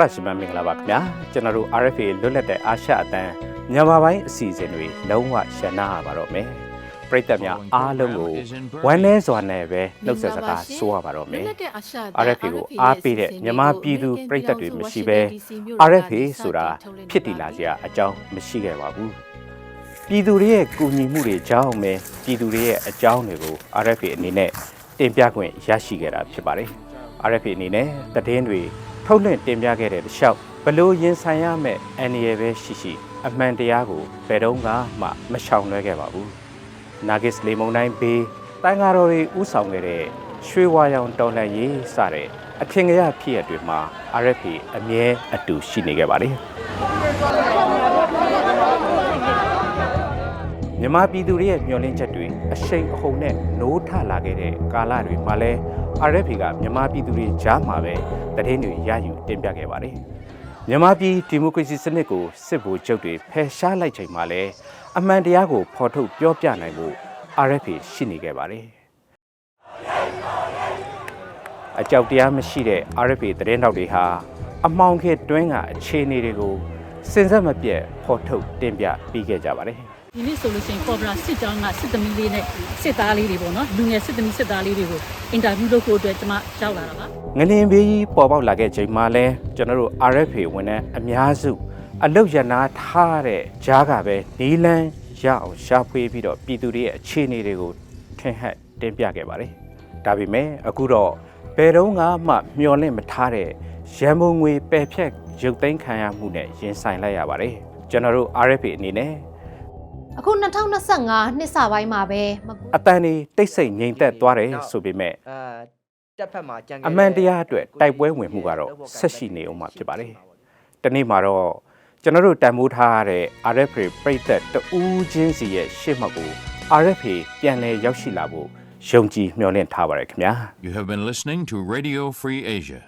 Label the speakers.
Speaker 1: တော်ရရှိမမင်္ဂလာပါခင်ဗျာကျွန်တော်တို့ RFA လွတ်လပ်တဲ့အာရှအတန်းမြန်မာပိုင်းအစီအစဉ်တွေလုံးဝရှင်းနာပါတော့မယ်ပရိသတ်များအားလုံးကိုဝမ်းနည်းစွာနဲ့ပဲနှုတ်ဆက်စကားဆိုရပါတော့မယ် RFA ကိုအားပေးတဲ့မြန်မာပြည်သူပရိသတ်တွေမရှိဘဲ RFA ဆိုတာဖြစ်တည်လာစရာအကြောင်းမရှိခဲ့ပါဘူးပြည်သူတွေရဲ့ကူညီမှုတွေကြောင့်ပဲပြည်သူတွေရဲ့အကြောင်းတွေကို RFA အနေနဲ့တင်ပြခွင့်ရရှိခဲ့တာဖြစ်ပါတယ် RFA အနေနဲ့သတင်းတွေ ထုတ်လွှင့်တင်ပြခဲ့တဲ့တခြားဘလို့ရင်ဆိုင်ရမယ့်အန္တရာယ်ပဲရှိရှိ အမှန်တရားကိုဘယ်တော့မှမရှောင်လွှဲခဲ့ပါဘူး။ Nagis လေမုန်တိုင်းဘေးတန်ဃာတော်တွေဥဆောင်ခဲ့တဲ့ရွှေဝါရောင်တော်လှန်ရေးစတဲ့အထင်ကြီးဖြစ်ရတွေမှာ RFA အမြဲအတူရှိနေခဲ့ပါတယ်။ မြန်မာပြည်သူတွေရဲ့မျှော်လင့်ချက်တွေအရှိန်အဟုန်နဲ့နိုးထလာခဲ့တဲ့ကာလတွေမှာလဲ RFA ကမြန်မာပြည်သူတွေကြားမှာပဲသတင်းတွေရယူတင်ပြခဲ့ပါတယ်။မြန်မာပြည်ဒီမိုကရေစီစနစ်ကိုစစ်ဗိုလ်ချုပ်တွေဖယ်ရှားလိုက်ချိန်မှာလဲအမှန်တရားကိုဖော်ထုတ်ပြောပြနိုင်ဖို့ RFA ရှိနေခဲ့ပါတယ်။အကြောက်တရားမရှိတဲ့ RFA သတင်းတောက်တွေဟာအမောင်ခေတ်တွင်းကအခြေအနေတွေကို စင်စက်မပြတ်ဖော်ထုတ်တင်ပြပြီးခဲ့ကြပါတယ်။
Speaker 2: ဒီနေ့ဆိုလို့ရှိရင်ကော်ဘရာစစ်ကြောင်းကစစ်သမီးလေးနဲ့စစ်သားလေးတွေပေါ့နော်လူငယ်စစ်သမီးစစ်သားလေးတွေကိုအင်တာဗျူးလုပ်ဖို့အတွက်ကျွန်မရောက်လာတာပါ
Speaker 1: ငလင်ဘေးကြီးပေါ်ပေါက်လာခဲ့ချိန်မှာလဲကျွန်တော်တို့ RFA ဝန်ထမ်းအများစုအလုတ်ရနာထားတဲ့ကြားကပဲနီလန်းရအောင်ရှာဖွေပြီးတော့ပြည်သူတွေရဲ့အခြေအနေတွေကိုထင်ဟပ်တင်ပြခဲ့ပါတယ်။ဒါပေမဲ့အခုတော့ဘယ်တော့မှမျှော်လင့်မထားတဲ့ ရန်ပုံငွေပယ်ဖြတ်ရုပ်သိမ်းခံရမှုနဲ့ရင်ဆိုင်လိုက်ရပါတယ်။ကျွန်တော်တို့ RFA အနေနဲ့
Speaker 3: အခု2025နှစ်စပိုင်းမှာပဲမကူ
Speaker 1: အတန်ဒီတိတ်ဆိတ်ငြိမ်သက်သွားတယ်ဆိုပေမဲ့
Speaker 4: အဲတက်ဖက်မှာကြံခဲ့
Speaker 1: အမှန်တရားအတွက်တိုက်ပွဲဝင်မှုကတော့ဆက်ရှိနေအောင်မှာဖြစ်ပါတယ်။တနေ့မှာတော့ကျွန်တော်တို့တန်မိုးထားရတဲ့ RFA ပြိသက်တူးချင်းစီရဲ့ရှေ့မှောက်ကို RFA ပြန်လည်ရောက်ရှိလာဖို့ယုံကြည်မျှော်လင့်ထားပါရခင်ဗျာ။
Speaker 5: You have been listening to Radio Free Asia.